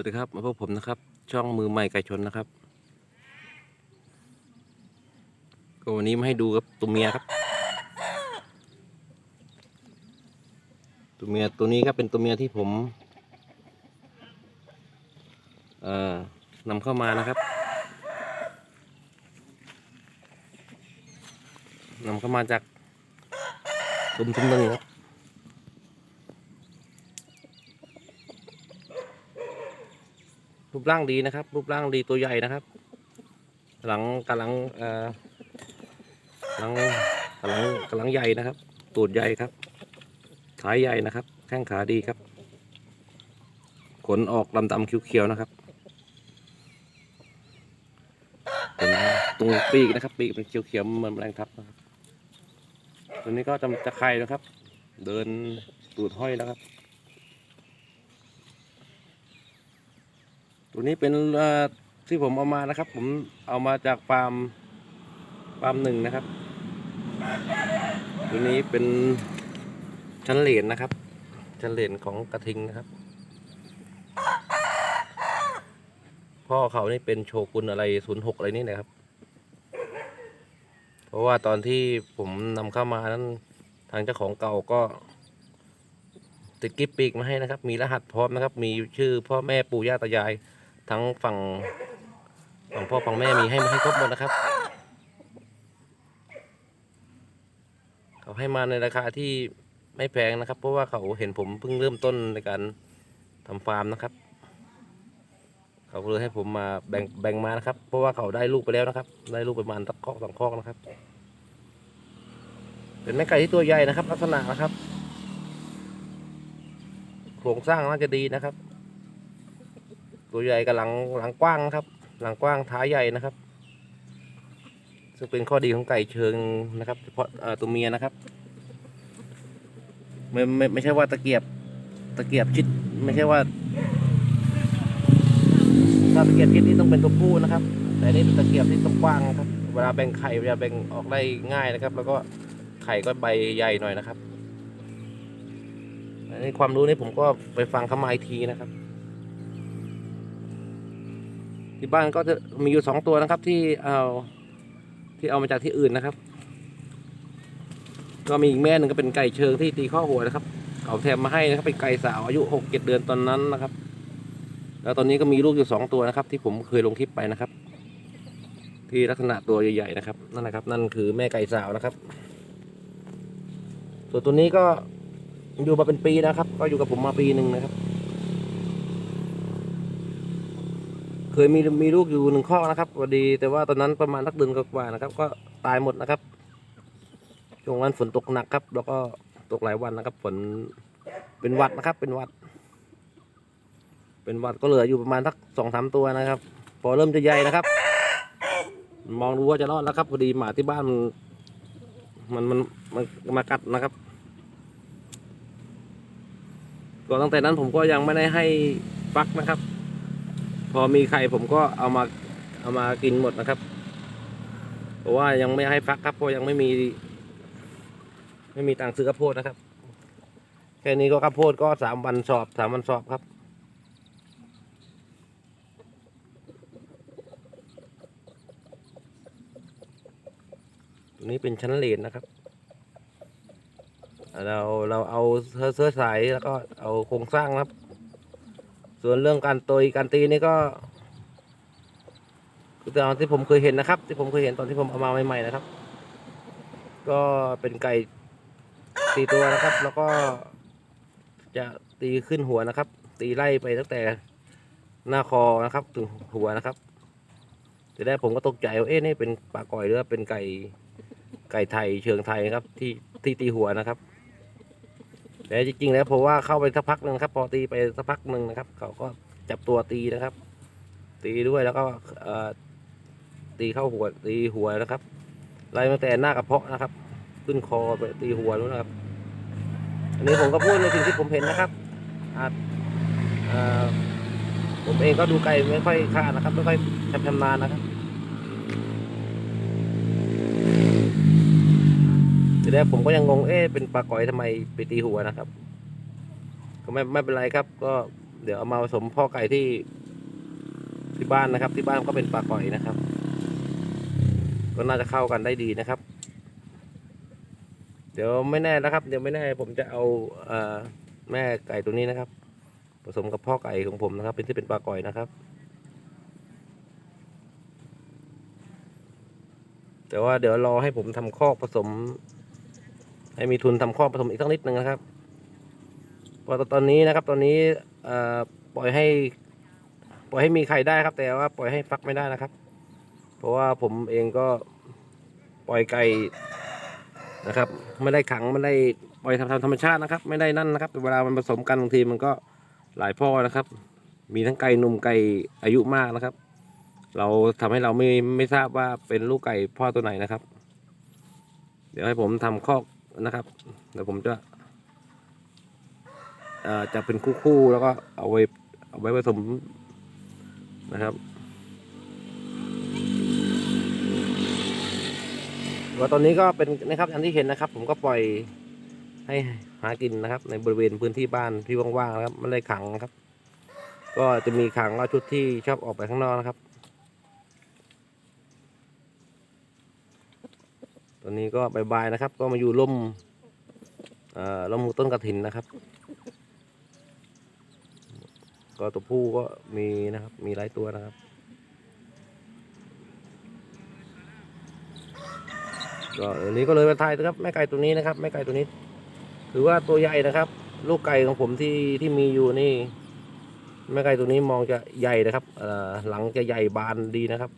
วัสดีครับมาพบผมนะครับ ช่องมือใหม่ไก่ชนนะครับ ก็วันนี้มาให้ดูครับตัวเมียครับ ตัวเมียตัวนี้ครับเป็นตัวเมียที่ผมเอ่อนำเข้ามานะครับนำเข้ามาจากตุ่มทุมหนึ่งครับ รูปร่างดีนะครับ รูปร่างดีตัวใหญ่นะครับ หลังกำลังเอ่อหลังกำลังกำลังใหญ่นะครับ ตูดใหญ่ครับขาใหญ่นะครับ แข้งขาดีครับ ขนออกลำดำๆเขียวๆนะครับตรงปีกนะครับ ปีกเป็นเขียวๆเหมือนแมลงทับนะครับตัวนี้ก็จะจะไข่นะครับ เดินตูดห้อยนะครับ ตัวนี้เป็นที่ผมเอามานะครับ ผมเอามาจากฟาร์มฟาร์มหนึ่งนะครับ ตัวนี้เป็นชั้นเหรียญนะครับ ชั้นเหรียญของกระทิงนะครับ พ่อเขานี่เป็นโชกุนอะไรศูนย์หกอะไรนี่นะครับ เพราะว่าตอนที่ผมนำเข้ามานั้นทางเจ้าของเก่าก็ติดกิฟปีกมาให้นะครับ มีรหัสพร้อมนะครับ มีชื่อพ่อแม่ปู่ย่าตายาย ทั้งฝั่งฝั่งพ่อฝั่งแม่มีให้มาให้ครบหมดนะครับเขาให้มาในราคาที่ไม่แพงนะครับ เพราะว่าเขาเห็นผมเพิ่งเริ่มต้นในการทำฟาร์มนะครับ เขาเลยให้ผมมาแบ่งแบ่งมานะครับ เพราะว่าเขาได้ลูกไปแล้วนะครับ ได้ลูกประมาณสักคอกสองคอกนะครับ เป็นแม่ไก่ที่ตัวใหญ่นะครับ ลักษณะนะครับ โครงสร้างน่าจะดีนะครับ ตัวใหญ่กับหลังหลังกว้างนะครับ หลังกว้างท้ายใหญ่นะครับ ซึ่งเป็นข้อดีของไก่เชิงนะครับ เฉพาะตัวเมียนะครับไม่ไม่ไม่ใช่ว่าตะเกียบตะเกียบชิดไม่ใช่ว่าถ้าตะเกียบชิดนี่ต้องเป็นตัวผู้นะครับ แต่นี่เป็นตะเกียบที่ต้องกว้างนะครับ เวลาแบ่งไข่เวลาแบ่งออกได้ง่ายนะครับ แล้วก็ไข่ก็ใบใหญ่หน่อยนะครับอันนี้ความรู้นี่ผมก็ไปฟังเขามาอีกทีนะครับ ที่บ้านก็จะมีอยู่สองตัวนะครับ ที่เอาที่เอามาจากที่อื่นนะครับ ก็มีอีกแม่หนึ่งก็เป็นไก่เชิงที่ตีข้อหัวนะครับ เขาแถมมาให้นะครับเป็นไก่สาวอายุหกเจ็ดเดือนตอนนั้นนะครับ แล้วตอนนี้ก็มีลูกอยู่สองตัวนะครับ ที่ผมเคยลงคลิปไปนะครับ ที่ลักษณะตัวใหญ่ๆนะครับนั่นนะครับ นั่นคือแม่ไก่สาวนะครับ ส่วนตัวนี้ก็อยู่มาเป็นปีนะครับ ก็อยู่กับผมมาปีหนึ่งนะครับ เค ยมีมีลูกอยู่หนึ่งข้อนะครับพอดี แต่ว่าตอนนั้นประมาณสักเดือนกว่าๆนะครับ ก็ตายหมดนะครับช่วงนั้นฝนตกหนักครับ แล้วก็ตกหลายวันนะครับ ฝนเป็นวัดนะครับ เป็นวัด เป็นวัดก็เหลืออยู่ประมาณสักสองสามตัวนะครับ พอเริ่มจะใหญ่นะครับ มองดูว่าจะรอดแล้วครับพอดีหมาที่บ้านมันมันมันมันมากัดนะครับก็ตั้งแต่นั้นผมก็ยังไม่ได้ให้ฟักนะครับ พอมีไข่ผมก็เอามาเอามากินหมดนะครับเพราะว่ายังไม่ให้ฟักครับเพราะยังไม่มี ไม่มีตังค์ซื้อข้าวโพดนะครับแค่นี้ก็ข้าวโพดก็สามวันสอบสามวันสอบครับตัวนี้เป็นชั้นเลนนะครับ เราเราเอาเสื้อสายแล้วก็เอาโครงสร้างครับ ส่วนเรื่องการตยการตีนี่ก็คือตอนที่ผมเคยเห็นนะครับ ที่ผมเคยเห็นตอนที่ผมเอามาใหม่ๆนะครับ ก็เป็นไก่ตีตัวนะครับ แล้วก็จะตีขึ้นหัวนะครับ ตีไล่ไปตั้งแต่หน้าคอนะครับ ถึงหัวนะครับทีแรกผมก็ตกใจว่าเอ๊ะนี่เป็นปลาก่อยหรือว่าเป็นไก่ไก่ไทยเชิงไทยนะครับ ที่ที่ตีหัวนะครับ แต่จริงๆแล้วผมว่าเข้าไปสักพักหนึ่งครับ พอตีไปสักพักหนึ่งนะครับ เขาก็จับตัวตีนะครับ ตีด้วยแล้วก็เอตีเข้าหัวตีหัวนะครับไล่ตั้งแต่หน้ากระเพาะนะครับ ขึ้นคอไปตีหัวนู้นนะครับ อันนี้ผมก็พูดในสิ่งที่ผมเห็นนะครับอาจผมเองก็ดูไก่ไม่ค่อยคาดนะครับ ไม่ค่อยชำชำนาญนะครับ ทีแรกผมก็ยังงงเอ๊ะเป็นปลาก๋อยทำไมไปตีหัวนะครับ ก็ไม่ไม่เป็นไรครับ ก็เดี๋ยวเอามาผสมพ่อไก่ที่ที่บ้านนะครับ ที่บ้านก็เป็นปลาก่อยนะครับ ก็น่าจะเข้ากันได้ดีนะครับ เดี๋ยวไม่แน่นะครับ เดี๋ยวไม่แน่ผมจะเอาเอ่อแม่ไก่ตัวนี้นะครับ ผสมกับพ่อไก่ของผมนะครับ เป็นที่เป็นปลาก่อยนะครับแต่ว่าเดี๋ยวรอให้ผมทำคอกผสม ให้มีทุนทำคอกผสมอีกสักนิดนึงนะครับพราะตอนนี้นะครับตอนนี้ปล่อยให้ ปล่อยให้มีไข่ได้ครับ แต่ว่าปล่อยให้ฟักไม่ได้นะครับ เพราะว่าผมเองก็ปล่อยไก่นะครับ ไม่ได้ขังไม่ได้ปล่อยทำธรรมชาตินะครับ ไม่ได้นั่นนะครับ เวลามันผสมกันบางทีมันก็หลายพ่อนะครับ มีทั้งไก่หนุ่มไก่อายุมากนะครับ เราทำให้เราไม่ไม่ทราบว่าเป็นลูกไก่พ่อตัวไหนนะครับ เดี๋ยวให้ผมทำคอก นะครับเดี๋ยวผมจะจะเป็นคู่ๆแล้วก็เอาไว้เอาไว้ผสมนะครับว่าตอนนี้ก็เป็นนะครับอย่างที่เห็นนะครับ ผมก็ปล่อยให้หากินนะครับ ในบริเวณพื้นที่บ้านที่ว่างๆนะครับไม่ได้ขังนะครับ ก็จะมีขังว่าชุดที่ชอบออกไปข้างนอกนะครับ ตอนนี้ก็บายๆนะครับ ก็มาอยู่ร่มอ่อร่มต้นกระถินนะครับ ก็ตัวผู้ก็มีนะครับ มีหลายตัวนะครับก็อันนี้ก็เลยมาทายนะครับแม่ไก่ตัวนี้นะครับแม่ไก่ตัวนี้ ถือว่าตัวใหญ่นะครับ ลูกไก่ของผมที่ที่มีอยู่นี่แม่ไก่ตัวนี้มองจะใหญ่นะครับอ่อหลังจะใหญ่บานดีนะครับ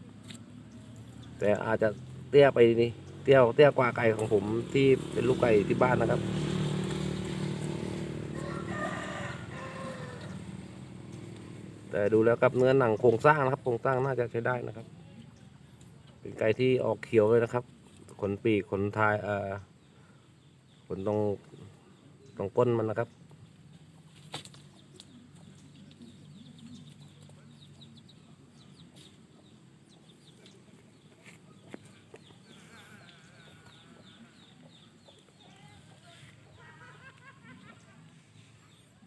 แต่อาจจะเตี้ยไปนี่ เตี้ยวเตี้ยกว่าไก่ของผมที่เป็นลูกไก่ที่บ้านนะครับ แต่ดูแล้วกับเนื้อหนังโครงสร้างนะครับ โครงสร้างน่าจะใช้ได้นะครับ เป็นไก่ที่ออกเขียวเลยนะครับ ขนปีกขนท้ายเอ่อขนตรงตรงก้นมันนะครับ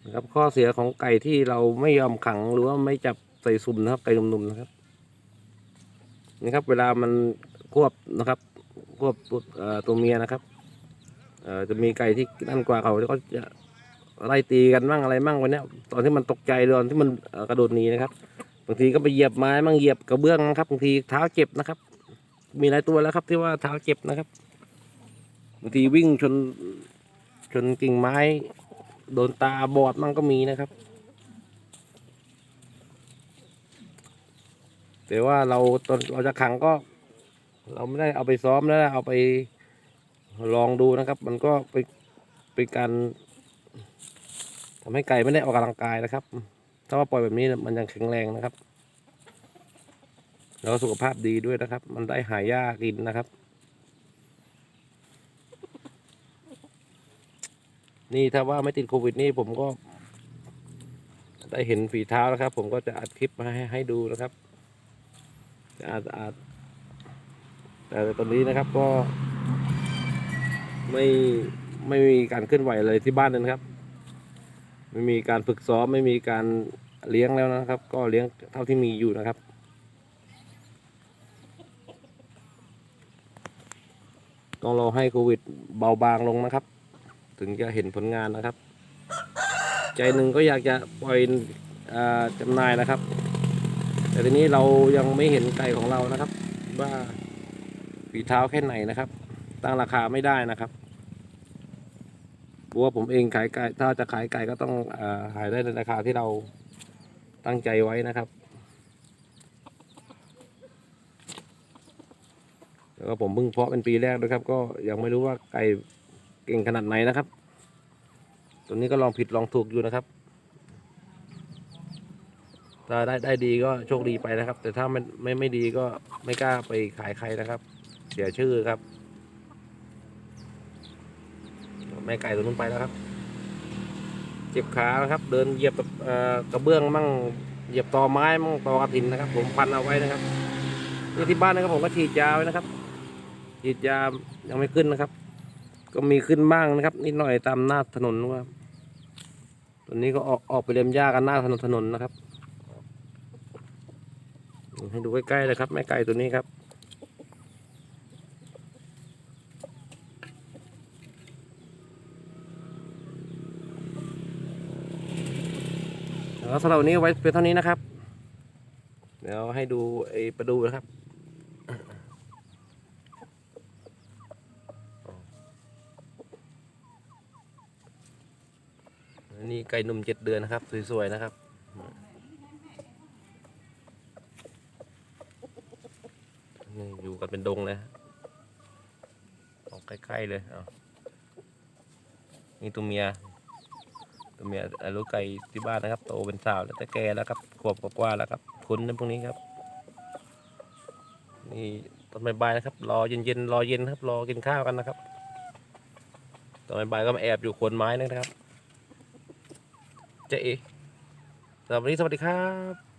นะครับข้อเสียของไก่ที่เราไม่ยอมขังหรือว่าไม่จับใส่สุ่มนะครับไก่หนุ่มๆนะครับนี่ครับ เวลามันควบนะครับ ควบตัวเมียนะครับจะมีไก่ที่นั่นกว่าเขาก็จะไล่ตีกันมั่งอะไรมั่งวันนี้ตอนที่มันตกใจตอนที่มันกระโดดหนีนะครับบางทีก็ไปเหยียบไม้มั่งเหยียบกระเบื้องนะครับบางทีเท้าเจ็บนะครับ มีหลายตัวแล้วครับ ที่ว่าเท้าเจ็บนะครับบางทีวิ่งชนชนกิ่งไม้ โดนตาบอดมั่งก็มีนะครับ แต่ว่าเราตอนเราจะขังก็ เราไม่ได้เอาไปซ้อมแล้วเอาไปลองดูนะครับ มันก็ไปเป็นการทำให้ไก่ไม่ได้ออกกำลังกายนะครับ ถ้าว่าปล่อยแบบนี้มันยังแข็งแรงนะครับ แล้วสุขภาพดีด้วยนะครับ มันได้หายยากินนะครับ นี่ถ้าว่าไม่ติดโควิดนี่ผมก็ ได้เห็นฝีเท้าแล้วครับ ผมก็จะอัดคลิปมาให้ให้ดูนะครับจะอาจอาจแต่ตอนนี้นะครับก็ ไม่ไม่มีการเคลื่อนไหวเลยที่บ้านนะครับ ไม่มีการฝึกซ้อมไม่มีการเลี้ยงแล้วนะครับ ก็เลี้ยงเท่าที่มีอยู่นะครับต้องรอให้โควิดเบาบางลงนะครับ ถึงจะเห็นผลงานนะครับ ใจหนึ่งก็อยากจะปล่อยจำหน่ายนะครับ แต่ทีนี้เรายังไม่เห็นไก่ของเรานะครับ ว่าฝีเท้าแค่ไหนนะครับ ตั้งราคาไม่ได้นะครับเพราะว่าผมเองขายไก่ถ้าจะขายไก่ก็ต้องอขายได้ในราคาที่เราตั้งใจไว้นะครับแล้วก็ผมเพิ่งเพาะเป็นปีแรกด้วยครับ ก็ยังไม่รู้ว่าไก่ เก่งขนาดไหนนะครับ ตัวนี้ก็ลองผิดลองถูกอยู่นะครับถ้าได้ได้ดีก็โชคดีไปนะครับ แต่ถ้าไม่ไม่ไม่ดีก็ไม่กล้าไปขายใครนะครับ เสียชื่อครับ แม่ไก่ตัวนู้นไปแล้วครับ เจ็บขานะครับ เดินเหยียบกระเบื้องมั่งเหยียบตอไม้มั่งตอกระถินนะครับ ผมพันเอาไว้นะครับนี่ที่บ้านนะครับผมก็ฉีดยาไว้นะครับฉีดยายังไม่ขึ้นนะครับ ก็มีขึ้นบ้างนะครับ นิดหน่อยตามหน้าถนนนะครับวันนี้ก็ออกออกไปเลียมหญ้ากันหน้าถนนถนนนะครับ ให้ดูใกล้ๆเลยครับแม่ไก่ตัวนี้ครับแล้วสำหรับวันนี้ไว้เป็นเท่านี้นะครับ เดี๋ยวให้ดูไอ้ประดูนะครับ นี่ไก่นมเจ็ดเดือนนะครับ สวยๆนะครับ นี่อยู่กันเป็นดงเลยออกใกล้ๆเลยเอานี่ตัวเมีย ตัวเมียลูกไก่ที่บ้านนะครับ โตเป็นสาวแล้วแต่แก่แล้วครับ ขวบกว่าแล้วครับ คุ้นนพวกนี้ครับ นี่ตอนบ่ายๆนะครับ รอเย็นๆ รอเย็นครับ รอกินข้าวกันนะครับตอนบ่ายๆก็มาแอบอยู่โคนไม้นะครับ เจ๊เอสำหรับวันนี้สวัสดีครับ